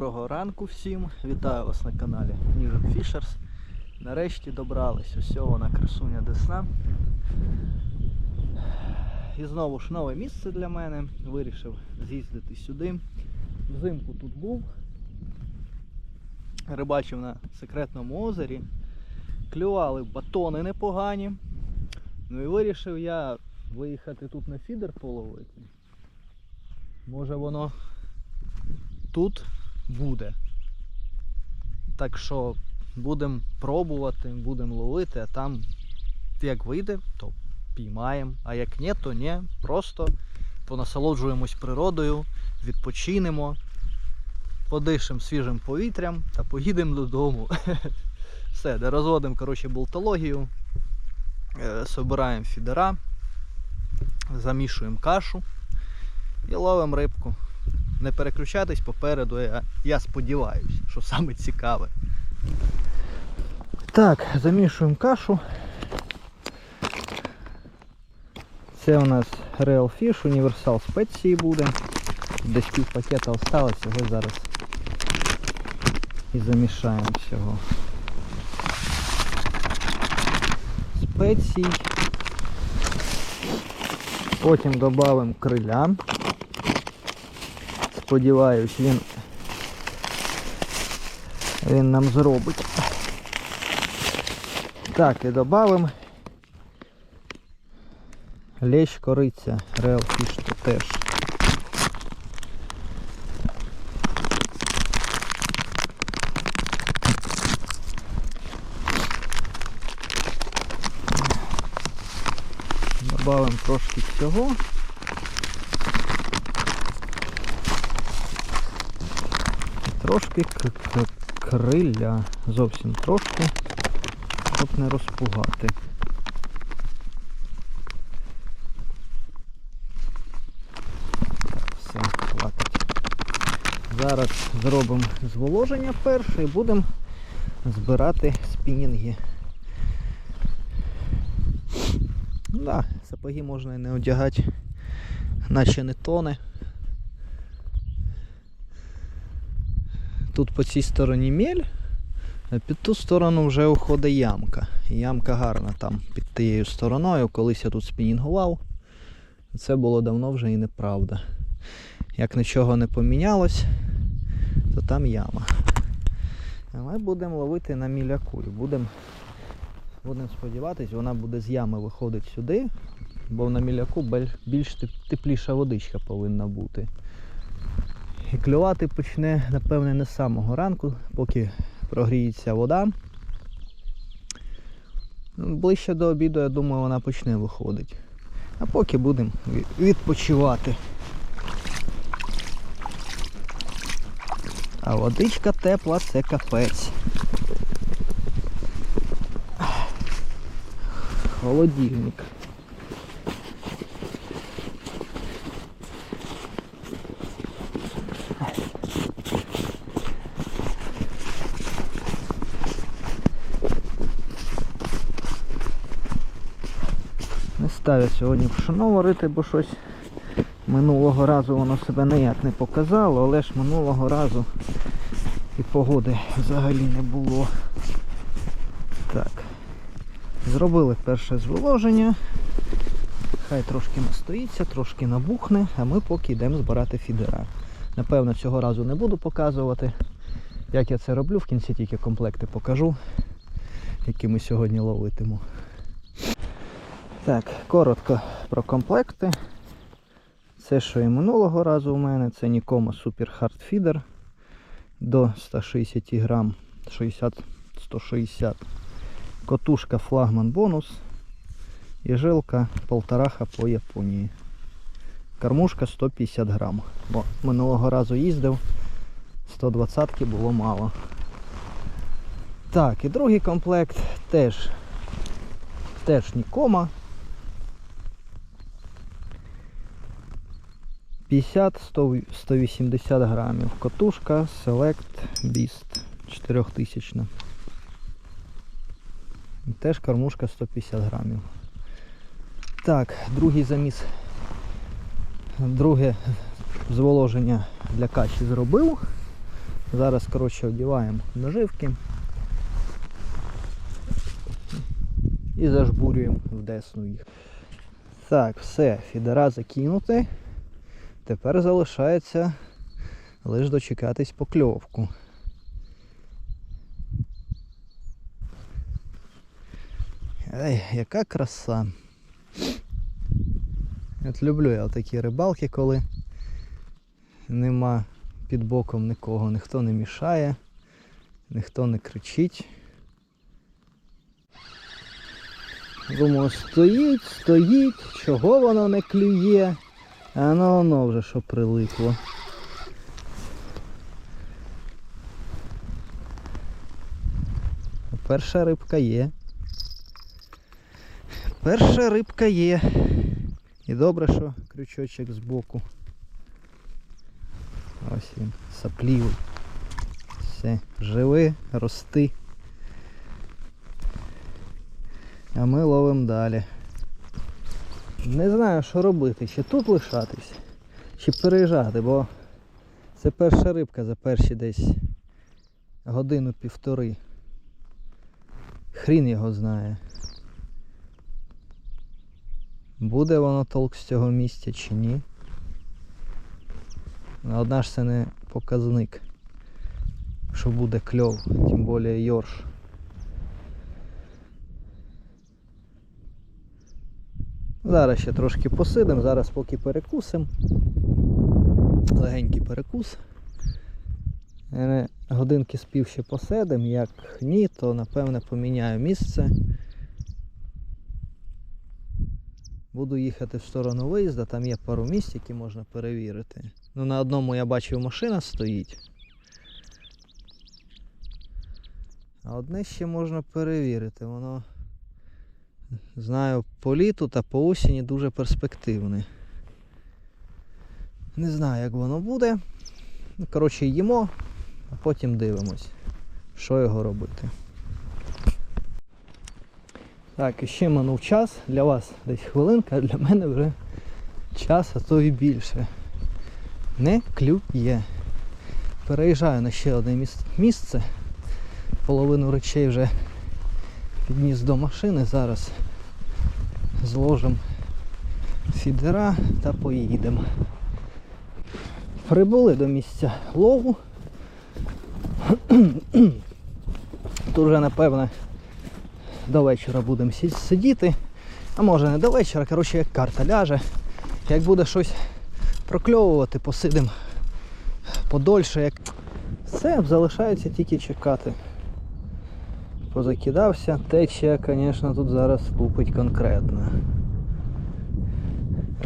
ранку всім. Вітаю вас на каналі Ніжок Fishers. Нарешті добрались усього на красуня Десна. І знову ж нове місце для мене. Вирішив з'їздити сюди. Взимку тут був. Рибачив на секретному озері. Клювали батони непогані. Ну і вирішив я виїхати тут на фідер половити. Може воно тут буде. Так що будемо пробувати, будемо ловити, а там як вийде, то піймаємо. А як ні, то ні. Просто понасолоджуємось природою, відпочинемо, подишемо свіжим повітрям та поїдемо додому. Все, де розводимо коротше, болтологію, е, собираємо фідера, замішуємо кашу і ловимо рибку. Не переключатись попереду, я, я сподіваюся, що саме цікаве. Так, замішуємо кашу. Це у нас Real Fish, універсал спеції буде. Десь пів пакета осталось, його зараз і замішаємо всього. Спецій. Потім додамо криля. Сподіваюсь, він, він нам зробить. Так, і додамо лещ кориця, Real Fish теж. Добавимо трошки цього. Трошки к- к- криля, зовсім трошки, щоб не розпугати. Все, хватить. Зараз зробимо зволоження перше і будемо збирати спінінги. Да, сапоги можна і не одягати, наче не тоне. Тут по цій стороні мель, а під ту сторону вже уходить ямка. Ямка гарна там під тією стороною. Колись я тут спінінгував. Це було давно вже і неправда. Як нічого не помінялось, то там яма. Ми будемо ловити на міляку. Будемо будем сподіватись, вона буде з ями виходити сюди, бо на міляку більш тепліша водичка повинна бути. І клювати почне, напевне, не з самого ранку, поки прогріється вода. Ближче до обіду, я думаю, вона почне виходити. А поки будемо відпочивати. А водичка тепла це капець. Холодильник. Не ставлю сьогодні пшено варити, бо щось минулого разу воно себе ніяк не показало, але ж минулого разу і погоди взагалі не було. Так. Зробили перше зволоження. Хай трошки настоїться, трошки набухне, а ми поки йдемо збирати фідера. Напевно, цього разу не буду показувати, як я це роблю, в кінці тільки комплекти покажу, які ми сьогодні ловитиму. Так, коротко про комплекти. Це, що і минулого разу у мене, це Nikoma Super Hard Feeder до 160 грам, 60-160. Котушка флагман бонус і жилка полтораха по Японії. Кормушка 150 грам. Бо минулого разу їздив, 120 було мало. Так, і другий комплект теж, теж Нікома. 50-180 грамів. Котушка Select Beast 4000. Теж кормушка 150 грамів. Так, другий заміс. Друге зволоження для каші зробив. Зараз, коротше, одіваємо наживки. І зажбурюємо в десну їх. Так, все, фідера закинути. Тепер залишається лише дочекатись покльовку. Ей, яка краса. От люблю я такі рибалки, коли нема під боком нікого, ніхто не мішає, ніхто не кричить. Думаю, стоїть, стоїть, чого воно не клює, а ну воно вже що прилипло. Перша рибка є. Перша рибка є. І добре, що крючочок збоку. Ось він, саплівий. Все, живи, рости. А ми ловимо далі. Не знаю, що робити, чи тут лишатись, чи переїжджати, бо це перша рибка за перші десь годину-півтори. Хрін його знає. Буде воно толк з цього місця чи ні. Одна ж це не показник, що буде кльов, тим більше йорш. Зараз ще трошки посидимо, зараз поки перекусимо. Легенький перекус. Е, Годинки спів ще посидим, як ні, то напевне поміняю місце. Буду їхати в сторону виїзду, там є пару місць, які можна перевірити. Ну, на одному я бачив машина стоїть. А одне ще можна перевірити. Воно, знаю, по літу та по осені дуже перспективне. Не знаю, як воно буде. Ну, коротше, їмо, а потім дивимось, що його робити. Так, і ще минув час. Для вас десь хвилинка, а для мене вже час, а то і більше. Не клює. Переїжджаю на ще одне місце. Половину речей вже підніс до машини. Зараз зложимо фідера та поїдемо. Прибули до місця лову. Тут вже напевне до вечора будемо сидіти. А може не до вечора, коротше, як карта ляже. Як буде щось прокльовувати, посидимо подольше. Як... Все, залишається тільки чекати. Позакидався, течія, звісно, тут зараз лупить конкретно.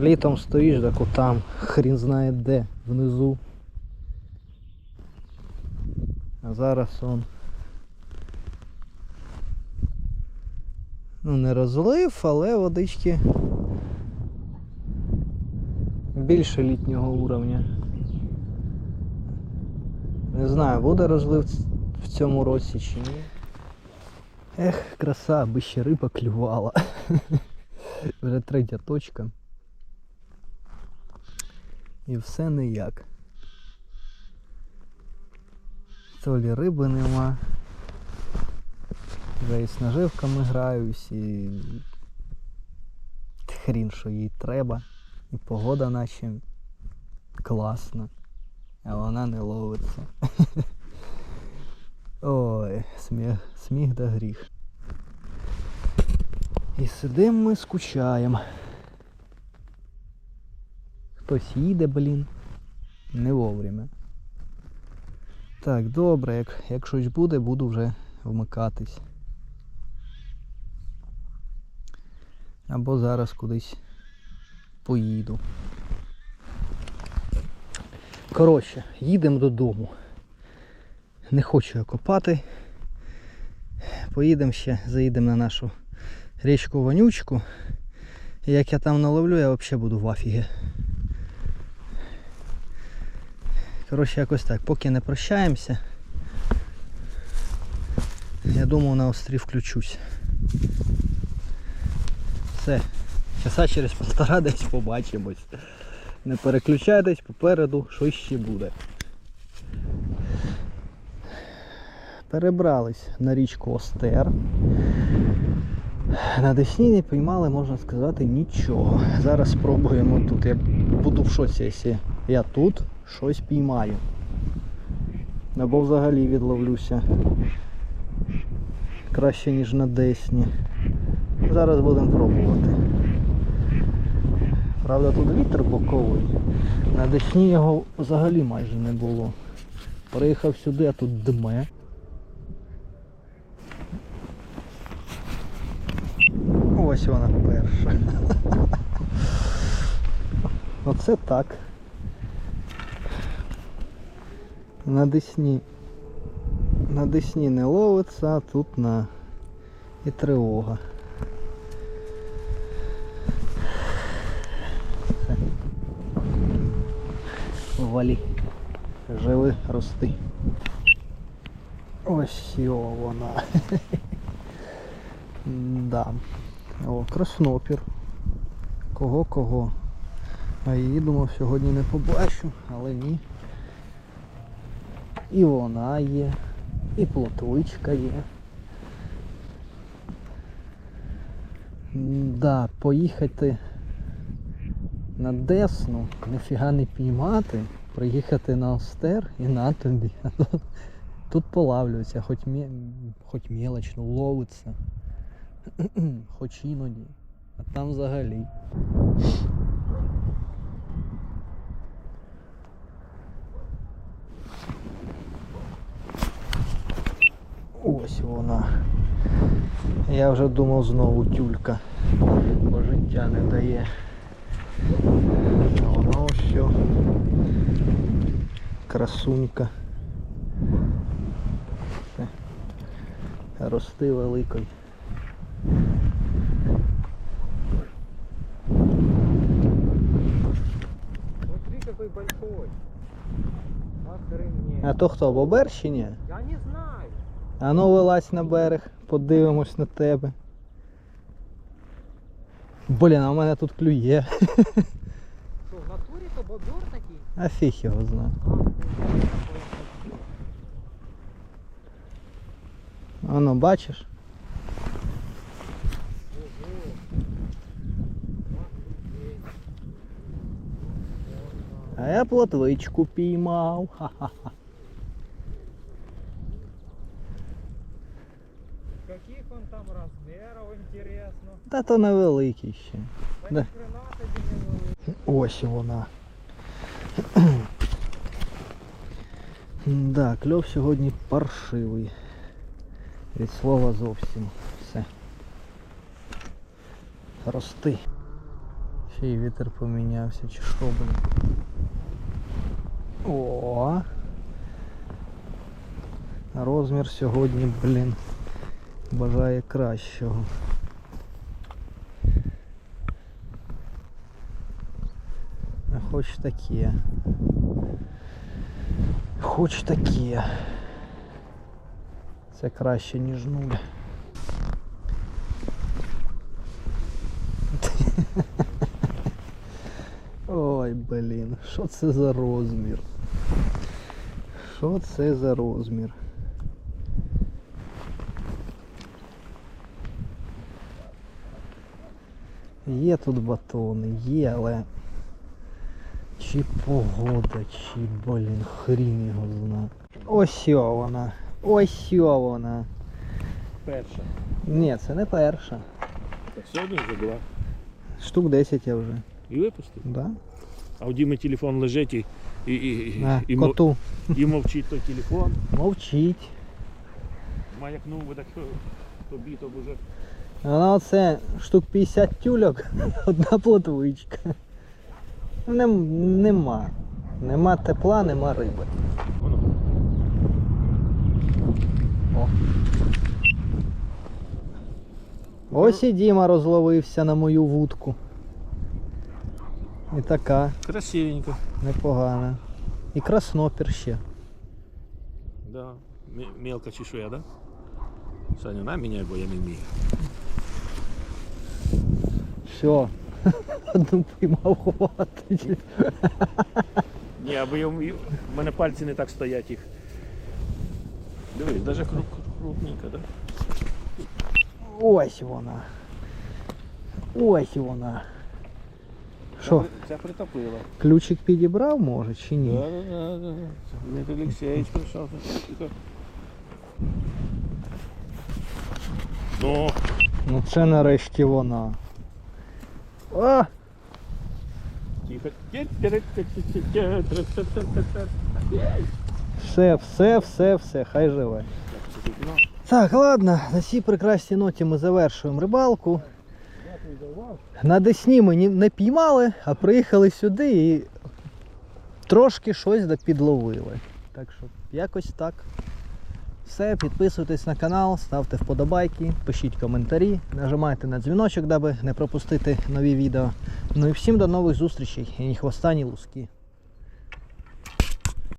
Літом стоїш, так там, хрін знає де, внизу. А зараз он. Ну, не розлив, але водички більше літнього уровня. Не знаю, буде розлив в цьому році чи ні. Ех, краса, аби ще риба клювала. Вже третя точка. І все ніяк. То лі риби нема. Вже і з наживками граюсь, і хрін, що їй треба. І погода наче класна. А вона не ловиться. Сміх да гріх. І сидимо ми, скучаємо. Хтось їде, блін. Не вовремя. Так, добре, як, як щось буде, буду вже вмикатись. Або зараз кудись поїду. Коротше, їдемо додому. Не хочу я копати. Поїдемо ще, заїдемо на нашу річку Вонючку. І як я там наловлю, я взагалі буду в афігі. Коротше, якось так, поки не прощаємося. Я думаю на острів включусь. Все. Часа через полтора десь побачимось. Не переключайтесь попереду, що ще буде. Перебрались на річку Остер. На Десні не піймали, можна сказати, нічого. Зараз спробуємо тут. Я буду в шоці, якщо я тут щось піймаю. Або взагалі відловлюся. Краще, ніж на Десні. Зараз будемо пробувати. Правда, тут вітер боковий. На Десні його взагалі майже не було. Приїхав сюди, а тут дме. Ось вона перша. Оце так. На Десні. На Десні не ловиться, а тут на і тривога. Валі. Живи, рости. Ось вона. да. О, краснопір. Кого кого. А її думав сьогодні не побачу, але ні. І вона є, і плотвичка є. Да, поїхати на Десну, ніфіга не піймати, приїхати на Остер і на тобі. Тут- полавлюється, хоч, мє... хоч мелочно ловиться, хоч іноді, а там взагалі. Ось вона. Я вже думав знову тюлька, бо життя не дає. А Воно що. Красунька. Рости великий. А то хто, бобер чи? Я не знаю. А ну вилазь на берег, подивимось на тебе. Блін, а в мене тут клює. Что, в натуре то бобер такие? А фіг його знає. Воно бачиш? А я плотвичку піймав. Ха-ха. Каких он там размеров, интересно? Та то невеликий ще. Да Да. ни не. Ось вона. Да, кльов сьогодні паршивий. Від слова зовсім. Все. Рости. Ще й вітер помінявся, чи що, блін. О. Розмір сьогодні, блін, бажає кращого. А хоч таке. Хоч таке. Це краще, ніж нуль. Ой, блін, що це за розмір? Що це за розмір? Є тут батони, є, але чи погода, чи, блін, хрін його зна. Ось вона. Ось вона. Перша. Ні, це не перша. Так сьогодні вже була. Штук 10 я вже. І випустив. Да? А у Діми телефон лежить і, і, і, А, і, коту. і мовчить той телефон. Мовчить. Маякнув би так, тобі то б уже. Вона оце штук 50 тюльок, одна плотвичка. Нем, нема. Нема тепла, нема риби. О. Ось і Діма розловився на мою вудку. І така Красивенько. непогана. І краснопір ще. Да. Мелка чешуя, да? Саня, на міняй, бо я не вмію. Все. Одну піймав хватить. Ні, аби я вмів. У мене пальці не так стоять їх. Дивись, даже круг, крупненько, да? Ось вона. Ось вона. Що, Це притопило. ключик підібрав, може, чи ні? Да, да, да, да. Дмитрий Олексійович прийшов. Тихо. Ну, Ну це нарешті вона. О! Все, все, все, все, хай живе. Так, ладно, на цій прекрасній ноті ми завершуємо рибалку. На Десні ми не піймали, а приїхали сюди і трошки щось підловили. Так що якось так. Все, підписуйтесь на канал, ставте вподобайки, пишіть коментарі, нажимайте на дзвіночок, даби не пропустити нові відео. Ну і всім до нових зустрічей і ні луски.